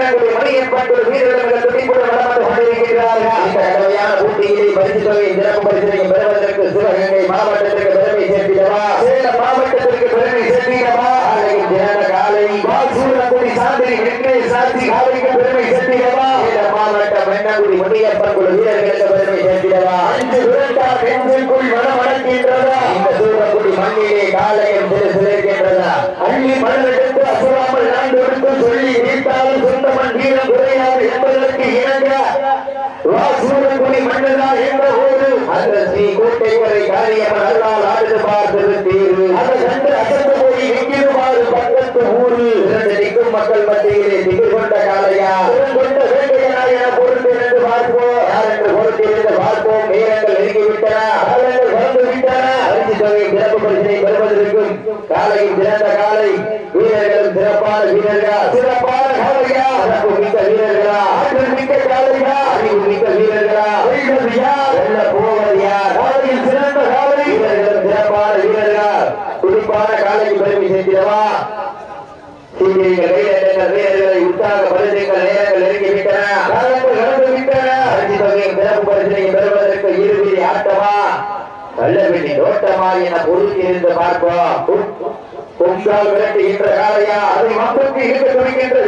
மாவட்டம் வெண்ணங்குடி மணியன்பட்டு வீரர்கள் துடிப்புடன் நடந்து கொண்டிருக்கிறார்கள் இந்த கடுமையான போட்டியிலே பரிசு தொகையை சிறப்பு பரிசனையும் பெறுவதற்கு சிவகங்கை மாவட்டத்திற்கு பெருமை சேர்த்திடவா? சேலம் மாவட்டத்திற்கு பெருமை சேர்த்திடவா? காலையில் திறந்த காலை. சூழக்குடி சாந்திரி வெங்கடேஷ் சாந்தி காலைக்கு பெருமை சேர்த்திடவா? சேலம் மாவட்டம் வெண்ணங்குடி மணியப்பன் குழு வீரர்களுக்கு பெருமை சேர்த்திடவா? அஞ்சு விரண்டா பெண்களுக்குள் மனம் அடக்கின்றதா? இந்த சூழக்குடி மண்ணிலே காலையும் சிறு சிலிருக்கின்றதா? அள்ளி மனதெடுத்து அசுராமல் வீரம் குறையாது என்பதற்கு இணங்க வா மன்னனா என்ற போது அந்த ஸ்ரீ கோட்டைவரை காரியமன் அல்லால் ஆடு பார்த்தது தீர்வு அதை கண்டு அசந்து போய் எங்கிருமாறு பக்கத்து ஊரு இரண்டு நிற்கும் மக்கள் மத்தியிலே திகழ் கொண்ட காலையா கொண்ட வேட்டையனா என பொறுத்து என்று பார்ப்போம் யார் என்று பொறுத்து என்று பார்ப்போம் நேரங்கள் நெருங்கிவிட்டன காலங்கள் வளர்ந்து விட்டன அரிசி தொகை சிறப்பு பரிசனை பெறுவதற்கும் காலையில் சிறந்த காலை. வீரர்களும் சிறப்பான வீரர்கள் சிறப்பான காலையா சிறப்பு மிக்க வீரர்களா ஆற்றல் அறிவு மிக்க வீரர்களா யார் வெல்ல போவது யார் சிறந்த வீரர்களும் சிறப்பான காலைக்கு பெருமை சீக்கிரங்கள் வீரர்களை உற்சாக பரிசுகள் நேரங்கள் காலங்கள் நடந்து விட்டன அரிசி பெறுவதற்கு இறுதி ஆட்டமா தோட்டமா என பார்ப்போம் விரட்டுகின்ற காலையா அதை மக்களுக்கு இருக்க துணிக்கின்ற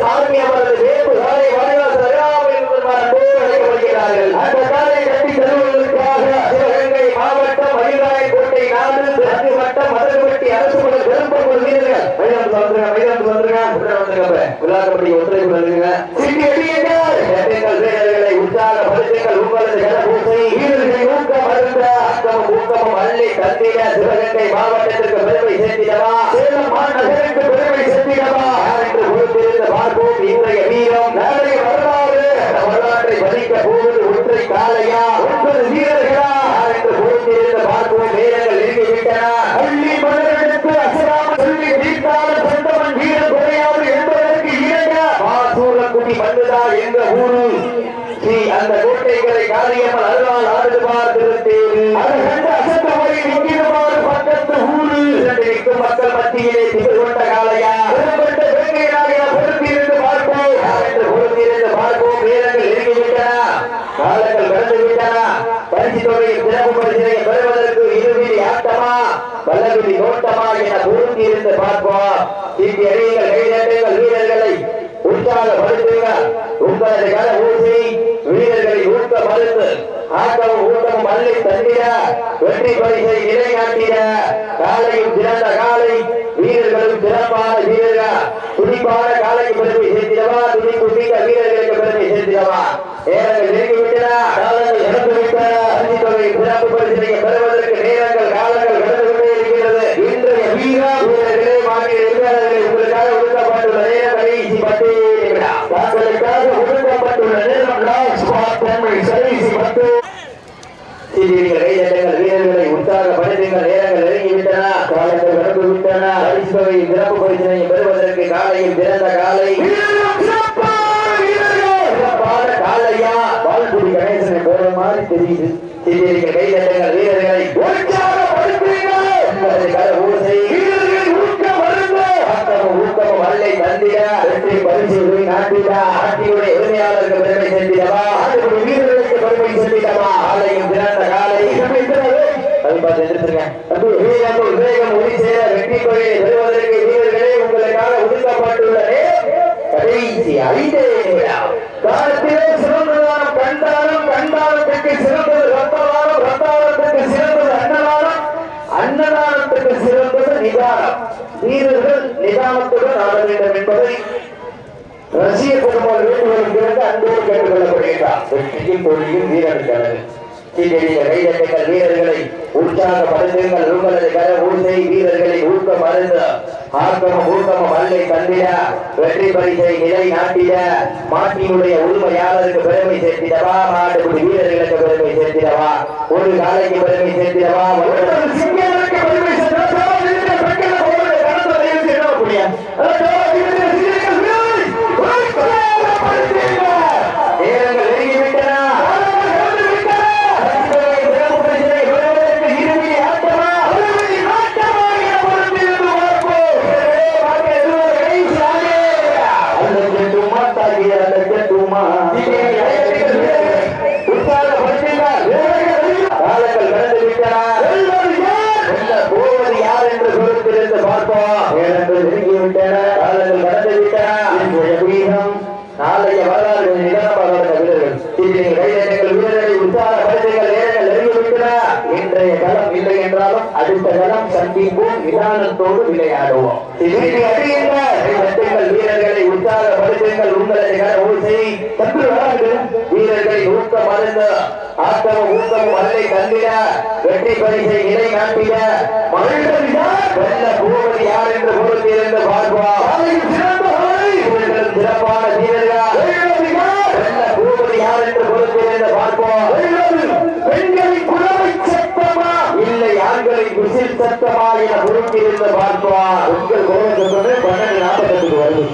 சாமி அவரது வேப்பு சாலை வாரிவாசல் அருகாமையில் என்பதற்கு அழைக்கப்படுகிறார்கள். அந்த சாலை கட்டி தருவதற்காக சிவகங்கை மாவட்டம் மயிலாயக்கோட்டை நாடு தஞ்சை வட்டம் மதகுவட்டி அரசு மடல் பெரும்பூர் வீரர்கள். மைதானத்துக்கு வந்துருங்க மைதானத்துக்கு வந்துருங்க. உடனே வந்துருங்க விழாக்கப்படி ஒத்துழைப்பு வந்துருங்க சிட்டி அடியுங்கள் எங்கள் வீரர்களை உற்சாகப்படுத்துங்கள் உங்களது கனபூசை வீரர்களை ஊக்கம் அருந்த அக்கமும் ஊக்கமும் அள்ளி தந்திட சிவகங்கை மாவட்டத்திற்கு பெருமை சேர்த்திடவா? சேலம் மாநகருக்கு பெருமை சேர்த்திடவா? என்று பொறுத்திருந்து பார்ப்போம் இன்றைய வீரம் நாளை வரலாறு அந்த வரலாற்றை பதிக்க போவது ஒற்றை காலையா ஒன்பது வீரர்களா? என்று பொறுத்திருந்து பார்ப்போம். வீரர்கள் நெருங்கி விட்டன. அள்ளி மலரெடுத்து அசராமல் சொல்லி தீர்த்தாலும் சொந்தவன் வீரர் குறையாது என்பதற்கு இணங்க என்ற ஊரு? ஸ்ரீ அந்த கோட்டைகளை அருளால் அது கண்டு அசத்த பக்கத்து ஊரு. மக்கள் மத்தியிலே திகழ் கொண்ட காலையா பெரும்பட்ட வேங்கையாக பொறுத்திருந்து பார்ப்போம் யார் என்று பொறுத்திருந்து பார்ப்போம் வீரர்கள் நெருங்கிவிட்டன காலங்கள் கடந்து விட்டன பரிசு தொகையில் சிறப்பு பரிசினை பெறுவதற்கு இருவிழி ஆட்டமா வல்லவிழி நோட்டமா என பொறுத்திருந்து பார்ப்போம் சீட்டி அடியுங்கள் கைதட்டுங்கள் வீரர்களை உற்சாகப்படுத்துங்கள் உங்களது கல ஊசி வீரர்களை ஊக்க மறுத்து ஆட்டம் ஊட்டம் அள்ளி தந்திட வெற்றி பரிசை நிலைநாட்டிட காலையும் சிறந்த காலை வீரர்களும் சிறப்பான வீரர்கள். துடிப்பான காலைக்கு பெருமை சேர்த்திடவா? துடிப்பு மிக்க வீரர்களுக்கு பெருமை சேர்த்திடவா? நேரங்கள் சீரியர்கள் கைதட்டங்கள் வீரர்களை உற்சாகப்படுத்துங்கள் நேரங்கள் நெருங்கிவிட்டன காலங்கள் கடந்து விட்டன பரிசு தொகை சிறப்பு பரிசனை பெறுவதற்கு காலையில் பிறந்த காலை. காலையா? பால்குடி கணேசனை போற மாதிரி தெரியுது சீரியர்கள் கைதட்டங்கள் வீரர்களை நாட்டிட ஆட்டியுடைய உரிமையாளருக்கு பெருமை ஆட்டுக்குடி வீரர்களுக்கு பெருமை காலை அது பார்த்து எடுத்துருங்க விவேகம் வெற்றி கொள்கையை பெறுவதற்கு வீரர்களே உங்களுக்காக கடைசி ஐந்தே காலத்திலே கண்டாலும் கண்டாலத்துக்கு சிறந்தது சிறந்தது அன்னதானம். அன்னதானத்துக்கு சிறந்தது நிதானம். வீரர்கள் நிதானத்துடன் ஆட வேண்டும் என்பதை ரசிக குடும்ப வேண்டுகோளுக்கு அன்போடு கேட்டுக் கொள்ளப்படுகின்றார் வெற்றியும் தோல்வியும் வீரர்கள் சீட்டடிக்க கைதட்டுங்கள் வீரர்களை உற்சாகப்படுத்துங்கள். உங்களது கர ஊசை வீரர்களை ஊக்கம் மருந்து. ஆக்கமும் ஊக்கமும் அல்லை தந்திட. வெற்றி பரிசை நிலை நாட்டிட. மாட்டினுடைய உரிமையாளருக்கு பெருமை சேர்த்திடவா? மாட்டுக்குடி வீரர்களுக்கு பெருமை சேர்த்திடவா? ஒரு காலைக்கு பெருமை சேர்த்திடவா? இன்றைய கைதட்டங்கள் வீரர்களை உற்சாகப்படுத்துங்கள் நேரங்கள் நெருங்கிவிட்டன இன்றைய களம் இல்லை என்றாலும் அடுத்த களம் சந்திப்போம் நிதானத்தோடு விளையாடுவோம். உங்களது வீரர்களை மருந்து ஊக்கமும் அல்லை தந்திட வெற்றி பரிசை நிலை நாட்டிட மகிழ்ந்த வெல்ல போவது யார் என்று பொறுத்திருந்து குசில் சத்தமா என பொறுத்திருந்து பார்ப்போம். உங்கள் கோவை சொல்றது பன்னெண்டு நாற்பத்தெட்டுக்கு வருது.